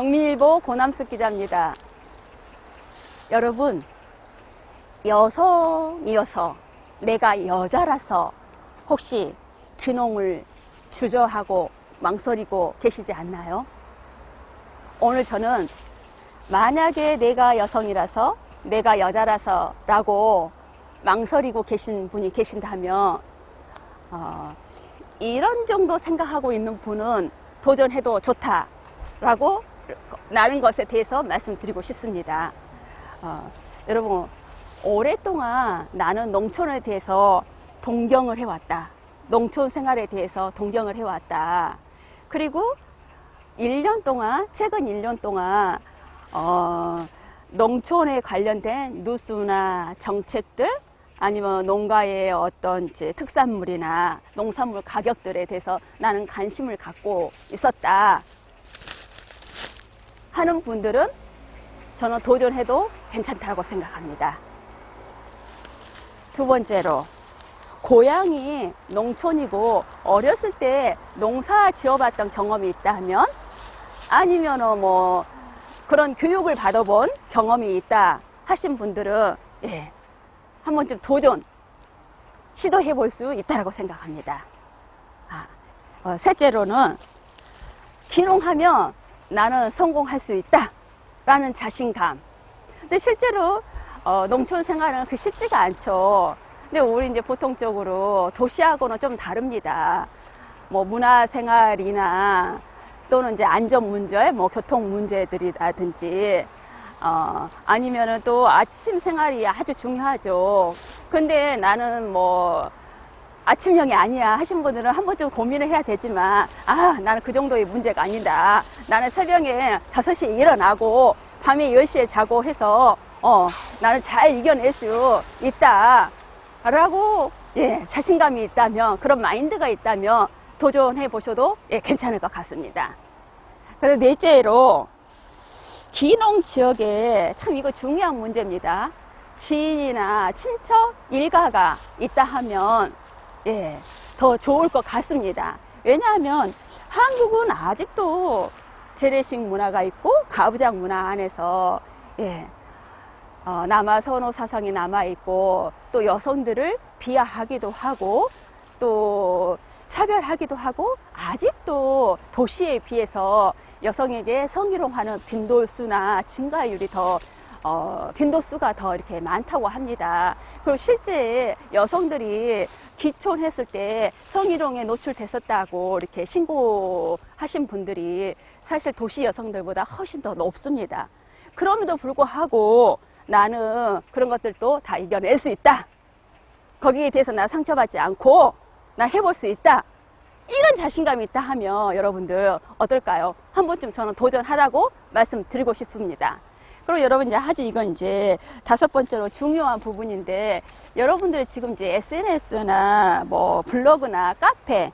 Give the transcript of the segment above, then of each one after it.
농민일보 고남숙 기자입니다. 여러분, 여성이어서 내가 여자라서 혹시 귀농을 주저하고 망설이고 계시지 않나요? 오늘 저는 만약에 내가 여성이라서 내가 여자라서 라고 망설이고 계신 분이 계신다면 어, 이런 정도 생각하고 있는 분은 도전해도 좋다라고 라는 것에 대해서 말씀드리고 싶습니다. 어, 여러분 오랫동안 나는 농촌에 대해서 동경을 해왔다. 농촌 생활에 대해서 동경을 해왔다. 그리고 1년 동안, 최근 1년 동안, 어, 농촌에 관련된 뉴스나 정책들, 아니면 농가의 어떤 특산물이나 농산물 가격들에 대해서 나는 관심을 갖고 있었다. 하는 분들은 저는 도전해도 괜찮다고 생각합니다. 두 번째로, 고향이 농촌이고 어렸을 때 농사 지어봤던 경험이 있다 하면 아니면 뭐 그런 교육을 받아본 경험이 있다 하신 분들은 예, 한 번쯤 도전 시도해 볼 수 있다고 생각합니다. 아, 어, 셋째로는 기농하면 나는 성공할 수 있다 라는 자신감. 근데 실제로 어, 농촌 생활은 그 쉽지가 않죠. 근데 우리 이제 보통적으로 도시하고는 좀 다릅니다. 뭐 문화 생활이나 또는 이제 안전 문제, 뭐 교통 문제들이라든지 어, 아니면은 또 아침 생활이 아주 중요하죠. 근데 나는 뭐 아침형이 아니야 하신 분들은 한 번쯤 고민을 해야 되지만 아 나는 그 정도의 문제가 아니다. 나는 새벽에 5시에 일어나고 밤에 10시에 자고 해서 어 나는 잘 이겨낼 수 있다. 라고 예, 자신감이 있다면 그런 마인드가 있다면 도전해 보셔도 예, 괜찮을 것 같습니다. 그리고 넷째로 기농 지역에 참 이거 중요한 문제입니다. 지인이나 친척 일가가 있다 하면 예, 더 좋을 것 같습니다. 왜냐하면 한국은 아직도 재래식 문화가 있고 가부장 문화 안에서 예, 어, 남아 선호 사상이 남아 있고 또 여성들을 비하하기도 하고 또 차별하기도 하고 아직도 도시에 비해서 여성에게 성희롱하는 빈도수나 증가율이 더 어, 빈도수가 더 이렇게 많다고 합니다. 그리고 실제 여성들이 기촌했을 때 성희롱에 노출됐었다고 이렇게 신고하신 분들이 사실 도시 여성들보다 훨씬 더 높습니다. 그럼에도 불구하고 나는 그런 것들도 다 이겨낼 수 있다. 거기에 대해서 나 상처받지 않고 나 해볼 수 있다. 이런 자신감이 있다 하면 여러분들 어떨까요? 한 번쯤 저는 도전하라고 말씀드리고 싶습니다. 그리고 여러분 이제 아주 이건 이제 다섯 번째로 중요한 부분인데 여러분들이 지금 이제 SNS나 뭐 블로그나 카페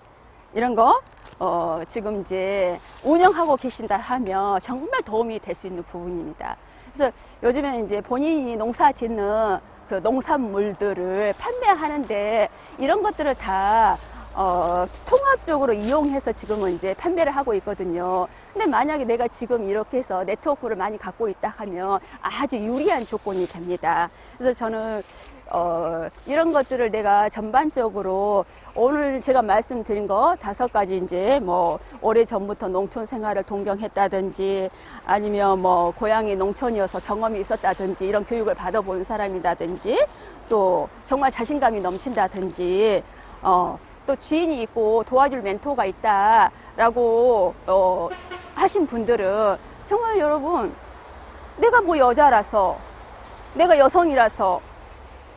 이런 거 어, 지금 이제 운영하고 계신다 하면 정말 도움이 될 수 있는 부분입니다. 그래서 요즘에는 이제 본인이 농사 짓는 그 농산물들을 판매하는데 이런 것들을 다 어, 통합적으로 이용해서 지금은 이제 판매를 하고 있거든요. 근데 만약에 내가 지금 이렇게 해서 네트워크를 많이 갖고 있다 하면 아주 유리한 조건이 됩니다. 그래서 저는 어, 이런 것들을 내가 전반적으로 오늘 제가 말씀드린 거 다섯 가지 이제 뭐 오래 전부터 농촌 생활을 동경했다든지 아니면 뭐 고향이 농촌이어서 경험이 있었다든지 이런 교육을 받아본 사람이라든지 또 정말 자신감이 넘친다든지 어, 또 지인이 있고 도와줄 멘토가 있다라고 어, 하신 분들은 정말 여러분 내가 뭐 여자라서 내가 여성이라서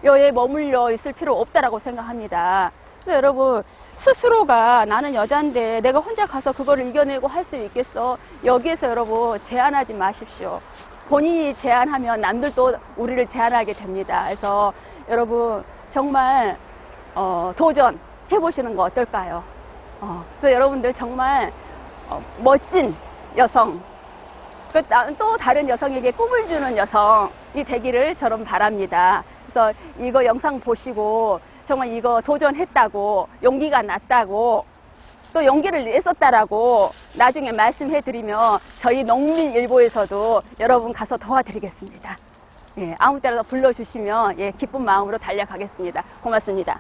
여에 머물러 있을 필요 없다라고 생각합니다. 그래서 여러분 스스로가 나는 여잔데 내가 혼자 가서 그거를 이겨내고 할 수 있겠어? 여기에서 여러분 제한하지 마십시오. 본인이 제한하면 남들도 우리를 제한하게 됩니다. 그래서 여러분 정말 어, 도전 해 보시는 거 어떨까요? 어, 그래서 여러분들 정말 어, 멋진 여성, 그, 나- 또 다른 여성에게 꿈을 주는 여성이 되기를 저는 바랍니다. 그래서 이거 영상 보시고 정말 이거 도전했다고 용기가 났다고 또 용기를 냈었다라고 나중에 말씀해 드리면 저희 농민일보에서도 여러분 가서 도와드리겠습니다. 예, 아무 때나 불러주시면 예, 기쁜 마음으로 달려가겠습니다. 고맙습니다.